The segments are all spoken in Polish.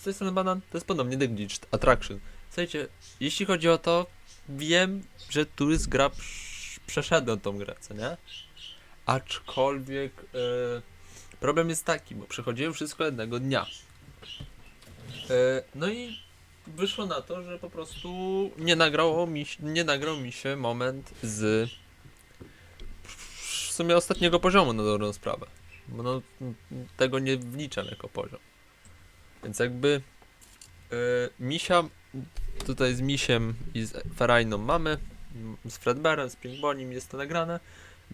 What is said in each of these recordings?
z tej strony banan, to jest The Glitched Attraction. Słuchajcie, jeśli chodzi o to, wiem, że tu jest gra, przeszedłem tą grę, co nie? Aczkolwiek e, problem jest taki, bo przechodziłem wszystko jednego dnia. E, no i wyszło na to, że po prostu nie nagrało mi, nie nagrał mi się moment z w sumie ostatniego poziomu na dobrą sprawę. No, tego nie wliczam jako poziom. Więc jakby e, misia tutaj z misiem i z Ferajną mamy, z Fredbearem, z Pinkbonim jest to nagrane.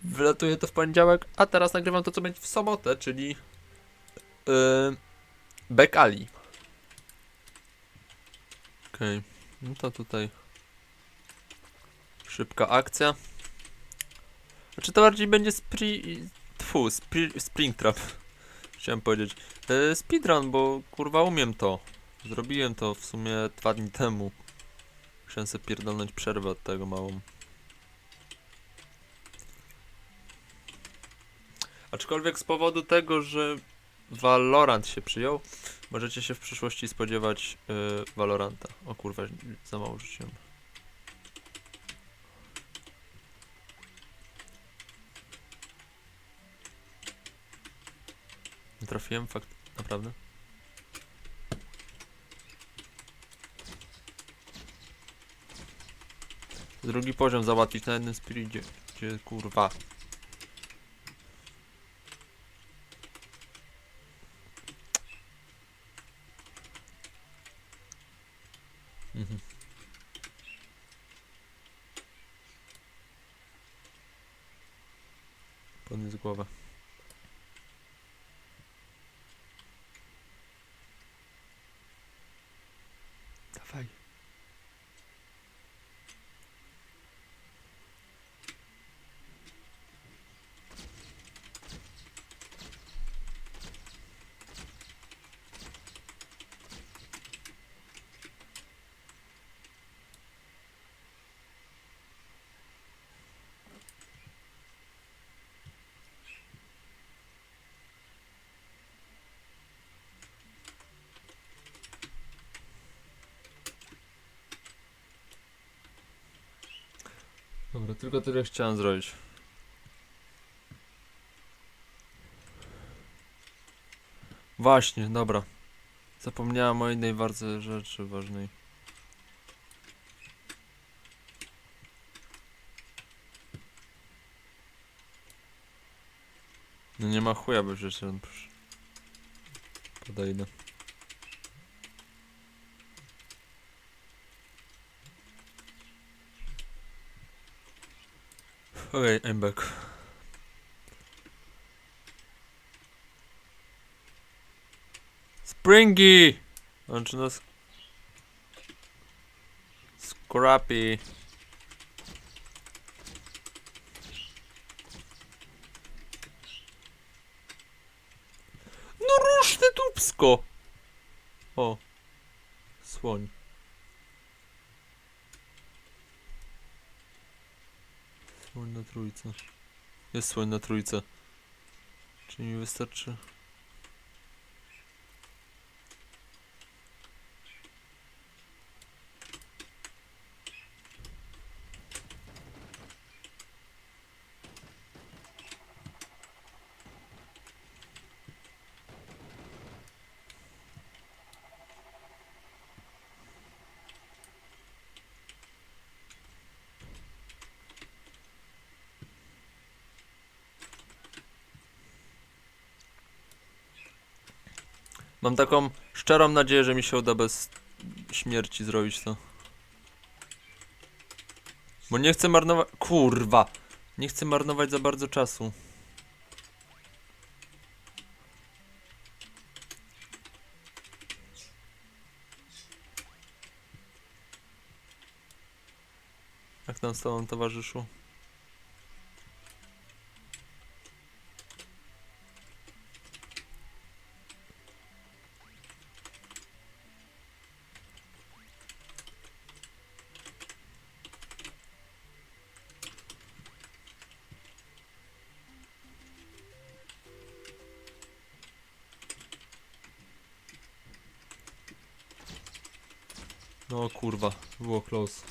Wylatuje to w poniedziałek, a teraz nagrywam to co będzie w sobotę, czyli yy, Back Ali. Okej, no to tutaj szybka akcja. Znaczy to bardziej będzie spri... Tfu, spri... Springtrap. Chciałem powiedzieć. E, speedrun, bo kurwa umiem to. Zrobiłem to w sumie dwa dni temu. Chciałem sobie pierdolnąć przerwę od tego małą. Aczkolwiek z powodu tego, że Valorant się przyjął, możecie się w przyszłości spodziewać yy, Valoranta. O kurwa, za mało rzuciłem. Nie trafiłem, fakt, naprawdę. Drugi poziom załatwić na jednym spiricie. Gdzie kurwa. Mhm. Podnieś głowę. Dobra, tylko tyle chciałem zrobić. Właśnie, dobra. Zapomniałem o innej bardzo rzeczy ważnej. No nie ma chuja, by przecież podejdę. Okay, I'm back. Springy! On czy nas... Scrappy. No rusz ty dupsko! O. Słoń. Słoń na trójce. Jest słoń na trójce. Czyli mi wystarczy. Mam taką szczerą nadzieję, że mi się uda bez śmierci zrobić to. Bo nie chcę marnować. Kurwa! Nie chcę marnować za bardzo czasu. Jak tam z tobą, towarzyszu? No kurwa, było close.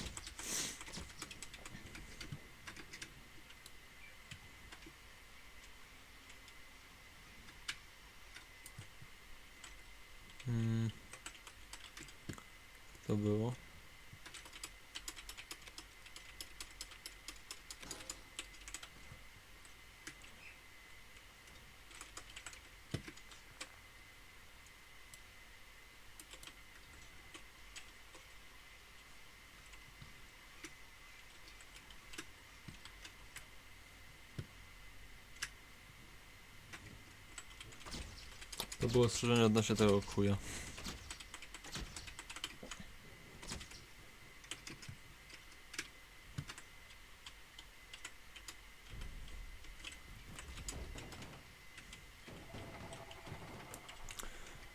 Mm. To było. To było strzeżenie odnośnie tego chuja.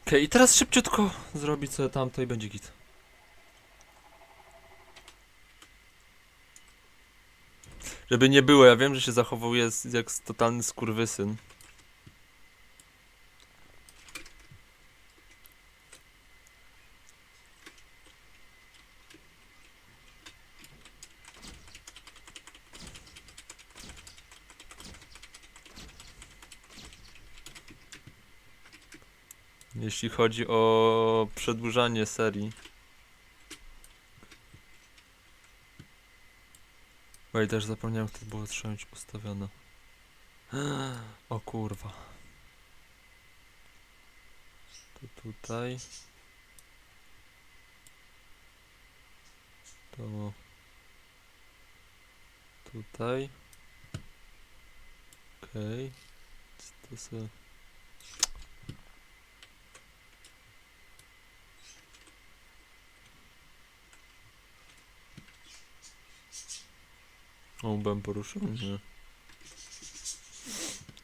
Okej, i teraz szybciutko zrobić sobie tamto i będzie git. Żeby nie było, ja wiem, że się zachowuje jak totalny skurwysyn. Jeśli chodzi o przedłużanie serii. Oj, też zapomniałem, jak to było trzeba mieć ustawione. O kurwa. To tutaj. To tutaj. Okej. To sobie... O, byłem poruszony. Nie.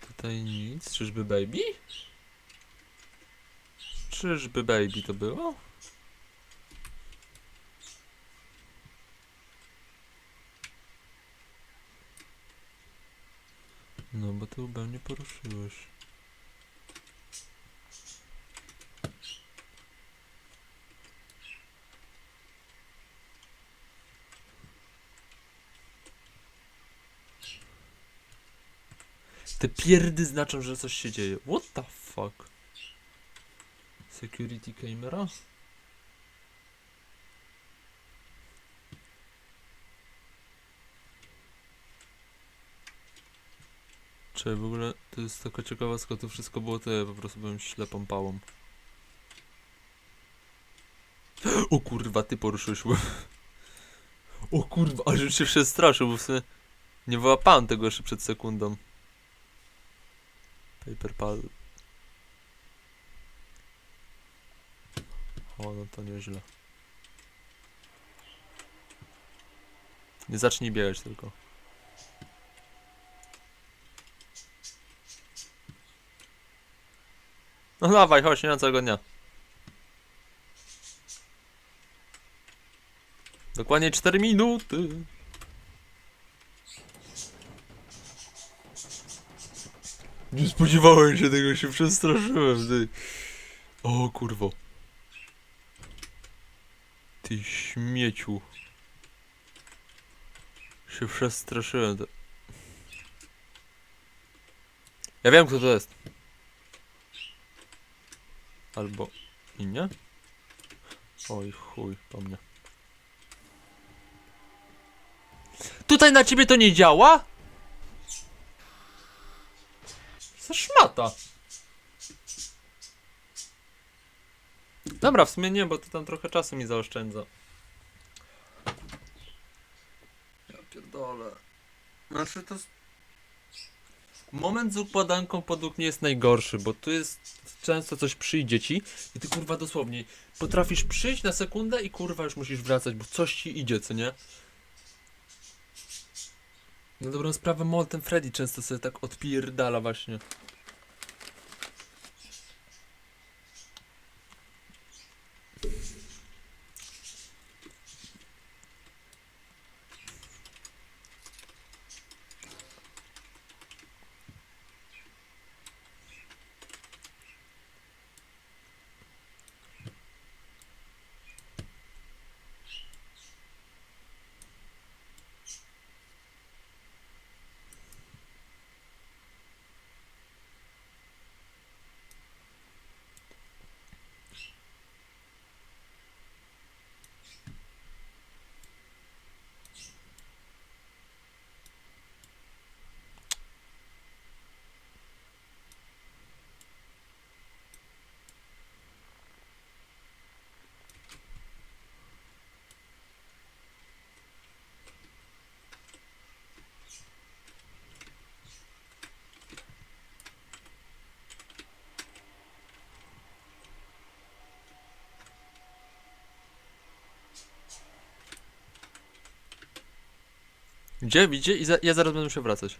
Tutaj nic. Czyżby baby? Czyżby baby to było? No, bo ty łbem nie poruszyłeś. Te pierdy znaczą, że coś się dzieje. What the fuck? Security camera? Czy w ogóle to jest taka ciekawostka, to wszystko było to ja po prostu byłem ślepą pałą. O kurwa, ty poruszyłeś. O kurwa, aż się przestraszył, bo w sumie nie wyłapałem tego jeszcze przed sekundą. Paper pal. O, no to nieźle. Nie zacznij biegać tylko. No dawaj, chodź, nie ma całego dnia. Dokładnie 4 minuty. Nie spodziewałem się tego, się przestraszyłem, ty. O kurwo. Ty śmieciu. Się przestraszyłem. Ja wiem kto to jest. Albo i nie? Oj chuj, po mnie. Tutaj na ciebie to nie działa? Za szmata. Dobra, w sumie nie, bo to tam trochę czasu mi zaoszczędza. Ja pierdolę. Znaczy to... Moment z układanką podług mnie jest najgorszy, bo tu jest... Często coś przyjdzie ci i ty kurwa dosłownie potrafisz przyjść na sekundę i kurwa już musisz wracać, bo coś ci idzie, co nie? Na dobrą sprawę Molten Freddy często sobie tak odpierdala właśnie. Gdzie? Widzicie? I za, ja zaraz będę się wracać.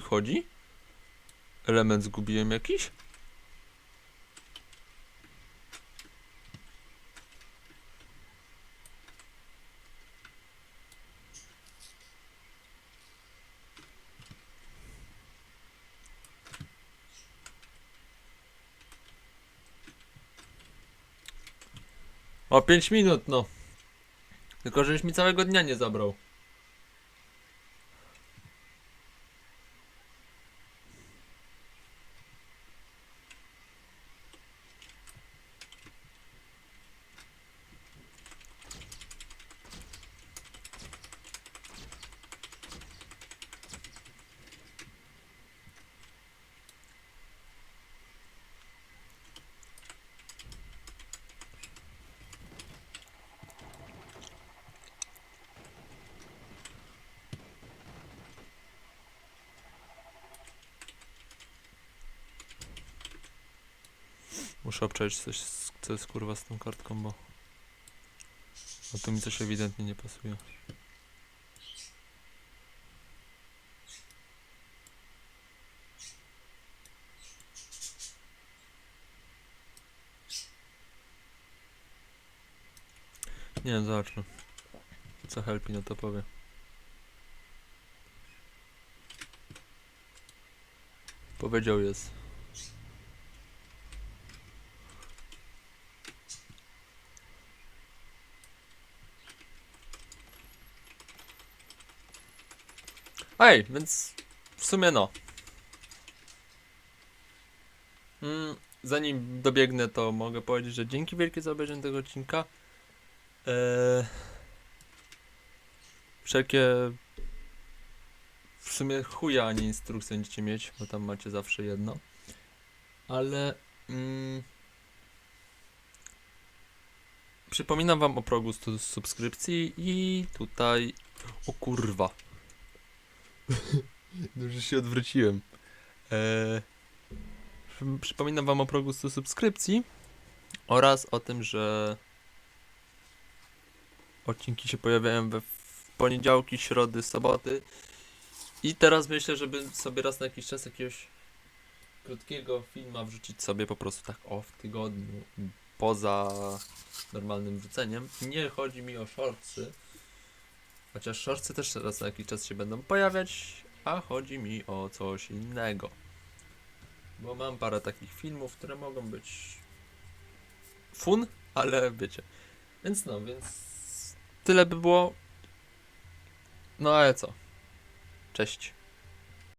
Chuj chodzi? Element zgubiłem jakiś? O 5 minut, no. Tylko, żeś mi całego dnia nie zabrał. Muszę obczaić coś, co jest kurwa z tą kartką, bo... Tu mi coś ewidentnie nie pasuje. Nie zobaczmy. Co Helpi na to powie. Powiedział jest. Ej, więc w sumie no. Mm, zanim dobiegnę, to mogę powiedzieć, że dzięki wielkie za obejrzenie tego odcinka. Eee, wszelkie w sumie chuja, a nie instrukcje będziecie mieć, bo tam macie zawsze jedno. Ale mm, przypominam wam o progu 100 subskrypcji i tutaj o kurwa. Dobrze się odwróciłem. Eee, przy- przypominam wam o progu 100 subskrypcji oraz o tym, że odcinki się pojawiają we poniedziałki, środy, soboty. I teraz myślę, żeby sobie raz na jakiś czas jakiegoś krótkiego filma wrzucić sobie po prostu tak o w tygodniu poza normalnym wrzuceniem. Nie chodzi mi o shortsy, Chociaż shortsy też raz na jakiś czas się będą pojawiać, a chodzi mi o coś innego. Bo mam parę takich filmów, które mogą być fun, ale wiecie. Więc no, więc tyle by było. No ale co? Cześć.